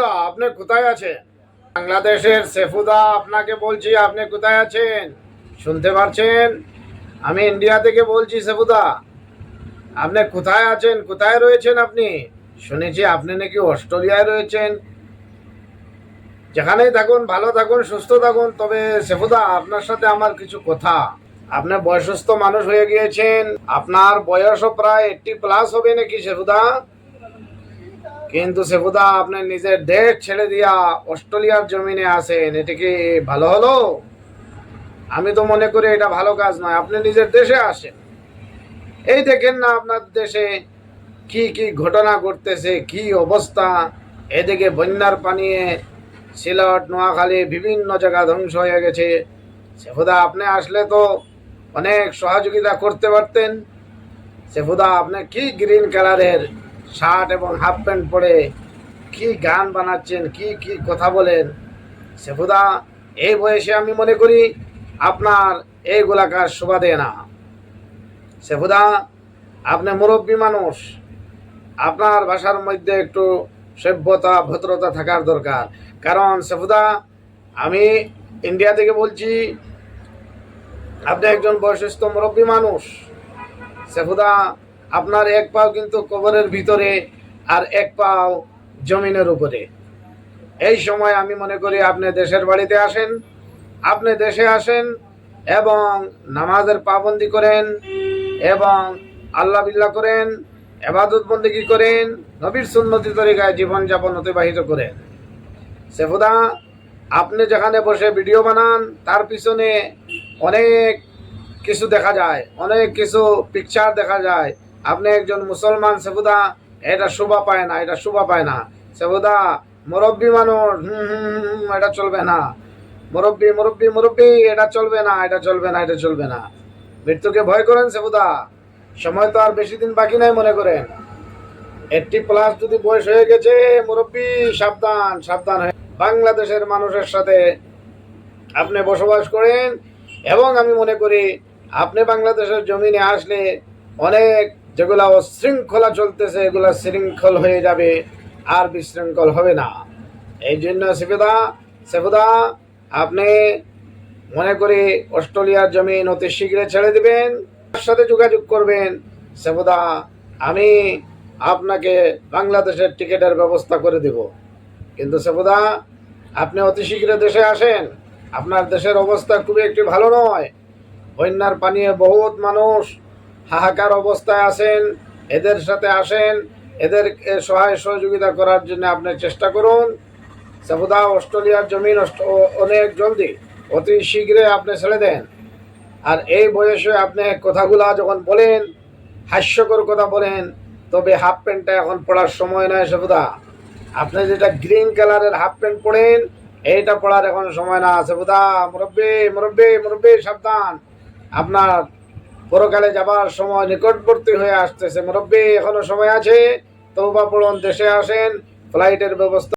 সেফুদা, আপনি কোথায় আছেন? বাংলাদেশের সেফুদা, আপনাকে বলছি, আপনি কোথায় আছেন? শুনতে পারছেন? আমি ইন্ডিয়া থেকে বলছি, সেফুদা, আপনি কোথায় আছেন? কোথায় রয়েছেন আপনি? শুনেছি আপনি নাকি অস্ট্রেলিয়ায় রয়েছেন। যেখানেই থাকুন, ভালো থাকুন, সুস্থ থাকুন। তবে সেফুদা, আপনার সাথে আমার কিছু কথা। আপনি বয়সস্থ মানুষ হয়ে গিয়েছেন। আপনার বয়সও প্রায় এইটটি প্লাস হবে নাকি, সেফুদা? কিন্তু সেফুদা আপনি নিজের দেশ ছেড়ে দিয়া অস্ট্রেলিয়ার জমিনে আসেন এটা কি ভালো হলো? আমি তো মনে করি এটা ভালো কাজ নয়, আপনি নিজের দেশে আসেন। এই দেখেন না আপনার দেশে কি কি ঘটনা ঘটতেছে, কি অবস্থা? এদিকে বন্যার পানিয়ে সিলট, নোয়াখালী বিভিন্ন জায়গা ধ্বংস হয়ে গেছে। সেফুদা আপনি আসলে তো অনেক সহযোগিতা করতে পারতেন। সেফুদা আপনি কি গ্রিন কালারের শার্ট এবং হাফ প্যান্ট পরে কি গান বানাচ্ছেন, কি কি কথা বলেন সেফুদা এই বয়সে আমি মনে করি আপনার এইগুলা কাজ শোভা দেয় না সেফুদা আপনি মুরব্বী মানুষ, আপনার ভাষার মধ্যে একটু সভ্যতা, ভদ্রতা থাকার দরকার। কারণ সেফুদা আমি ইন্ডিয়া থেকে বলছি, আপনি একজন বয়সস্থ মুরব্বী মানুষ। সেফুদা আপনার এক পাও কিন্তু কবরের ভিতরে আর এক পাও জমিনের উপরে। এই সময় আমি মনে করি আপনি দেশের বাড়িতে আসেন, আপনি দেশে আসেন এবং নামাজের পাবন্দি করেন এবং আল্লাহ বিল্লাহ করেন, এবাদত বন্দিগি করেন, নবীর সুন্নতি তরিকায় জীবনযাপন অতিবাহিত করেন। সেফুদা আপনি যেখানে বসে ভিডিও বানান, তার পিছনে অনেক কিছু দেখা যায়, অনেক কিছু পিকচার দেখা যায় আপনি একজন মুসলমান সেবুদা এটা শোভা পায় না এটা শোভা পায় না। সেবুদা মুরব্বী মানুষ হুম হুম হুম, এটা চলবে না। মুরব্বী মুরব্বী মুরব্বী এটা চলবে না এটা চলবে না এটা চলবে না। মৃত্যুকে ভয় করেন সেবুদা সময় তো আর বেশি দিন বাকি নাই মনে করেন। এইটটি প্লাস যদি বয়স হয়ে গেছে মুরব্বী সাবধান সাবধান হয়ে বাংলাদেশের মানুষের সাথে আপনি বসবাস করেন এবং আমি মনে করি আপনি বাংলাদেশের জমিনে আসলে অনেক যেগুলা অশৃঙ্খলা চলতেছে, এগুলা শৃঙ্খল হয়ে যাবে, আর বিশৃঙ্খল হবে না। এই জন্য সেফুদা সেফুদা, আপনি মনে করি অস্ট্রেলিয়ার জমিন অতি শীঘ্রই ছেড়ে দিবেন, তার সাথে যোগাযোগ করবেন। সেফুদা, আমি আপনাকে বাংলাদেশের টিকিটের ব্যবস্থা করে দেব। কিন্তু সেফুদা, আপনি অতি শীঘ্র দেশে আসেন। আপনার দেশের অবস্থা খুবই একটি ভালো নয়। বন্যার পানিয়ে বহুত মানুষ হাহাকার অবস্থায় আসেন, এদের সাথে আসেন, এদের সহায় সহযোগিতা করার জন্য আপনি চেষ্টা করুন। সাবুদা অস্ট্রেলিয়ার জমিন অনেক জলদি, অতি শীঘ্রই আপনি ছেড়ে দেন। আর এই বয়সে আপনি কথাগুলা যখন বলেন, হাস্যকর কথা বলেন, তবে হাফ প্যান্টটা এখন পড়ার সময় নয় সেবুদা। আপনি যেটা গ্রিন কালারের হাফ প্যান্ট পরেন এইটা পড়ার এখন সময় না সেবুদা। মুরব্বী মুরব্বী মুরব্বী, সাবধান। আপনার পরকালে যাবার সময় নিকটবর্তী হয়ে আসতেছে। মুরব্বী, এখনও সময় আছে? তৌবা পড়ন, দেশে আসেন। ফ্লাইটের ব্যবস্থা